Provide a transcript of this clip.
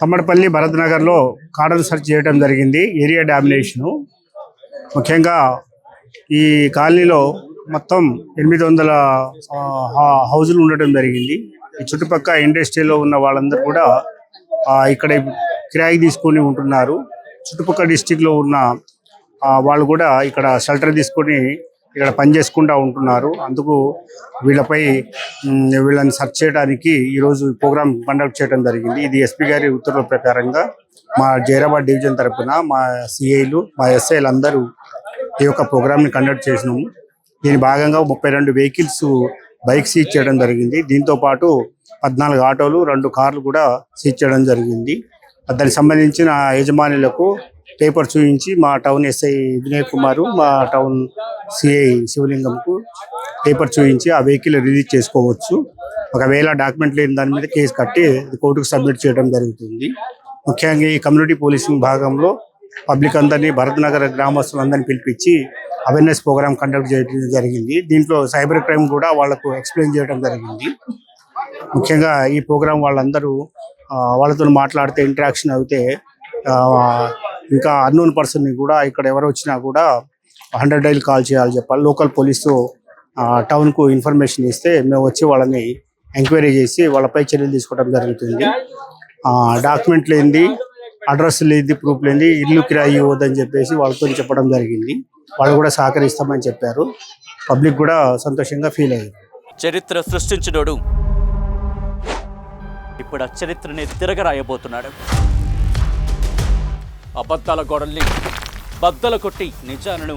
తమ్మడపల్లి భరత్ నగర్లో cordon search చేయడం జరిగింది ఏరియా డామినేషను. ముఖ్యంగా ఈ కాలనీలో మొత్తం ఎనిమిది వందల హౌజులు ఉండటం జరిగింది. ఈ చుట్టుపక్క ఇండస్ట్రీలో ఉన్న వాళ్ళందరూ కూడా ఇక్కడ కిరాయి తీసుకొని ఉంటున్నారు. చుట్టుపక్కల డిస్టిక్లో ఉన్న వాళ్ళు కూడా ఇక్కడ షెల్టర్ తీసుకొని ఇక్కడ పనిచేసుకుంటూ ఉంటున్నారు. అందుకు వీళ్ళపై వీళ్ళని సెర్చ్ చేయడానికి ఈరోజు ప్రోగ్రామ్ కండక్ట్ చేయడం జరిగింది. ఇది ఎస్పీ గారి ఉత్తర్వుల ప్రకారంగా మా జైరాబాద్ డివిజన్ తరఫున మా సిఐలు మా ఎస్ఐలు అందరూ ఈ యొక్క ప్రోగ్రామ్ని కండక్ట్ చేసినాము. దీని భాగంగా ముప్పై రెండు వెహికల్స్ బైక్ సీజ్ చేయడం జరిగింది. దీంతో పాటు పద్నాలుగు ఆటోలు రెండు కార్లు కూడా సీజ్ చేయడం జరిగింది. దానికి సంబంధించిన యజమానులకు పేపర్ చూపించి మా టౌన్ ఎస్ఐ వినయ్ కుమార్ మా టౌన్ సిఐ శివలింగంకు పేపర్ చూపించి ఆ వెహికల్ రిలీజ్ చేసుకోవచ్చు. ఒకవేళ డాక్యుమెంట్ లేని దాని మీద కేసు కట్టి కోర్టుకు సబ్మిట్ చేయడం జరుగుతుంది. ముఖ్యంగా ఈ కమ్యూనిటీ పోలీసింగ్ భాగంలో పబ్లిక్ అందరినీ భరత్ నగర్ గ్రామస్తులందరినీ పిలిపించి అవేర్నెస్ ప్రోగ్రామ్ కండక్ట్ చేయడం జరిగింది. దీంట్లో సైబర్ క్రైమ్ కూడా వాళ్ళకు ఎక్స్ప్లెయిన్ చేయడం జరిగింది. ముఖ్యంగా ఈ ప్రోగ్రాం వాళ్ళందరూ వాళ్ళతో మాట్లాడితే ఇంటరాక్షన్ అయితే ఇంకా అన్నోన్ పర్సన్ కూడా ఇక్కడ ఎవరు వచ్చినా కూడా హండ్రెడ్ డైల్ కాల్ చేయాలి చెప్పాలి. లోకల్ పోలీసు టౌన్కు ఇన్ఫర్మేషన్ ఇస్తే మేము వచ్చి వాళ్ళని ఎంక్వైరీ చేసి వాళ్ళపై చర్యలు తీసుకోవడం జరుగుతుంది. డాక్యుమెంట్ లేనిది అడ్రస్ లేనిది ప్రూఫ్ లేనిది ఇల్లు కిరాయి ఇవ్వద్దని చెప్పేసి వాళ్ళతో చెప్పడం జరిగింది. వాళ్ళు కూడా సహకరిస్తామని చెప్పారు. పబ్లిక్ కూడా సంతోషంగా ఫీల్ అయ్యారు. చరిత్ర సృష్టించినోడు ఇప్పుడు ఆ చరిత్రని తిరగరాయబోతున్నాడు. అబద్ధాల గోడల్ని బద్దలు కొట్టి నిజాలను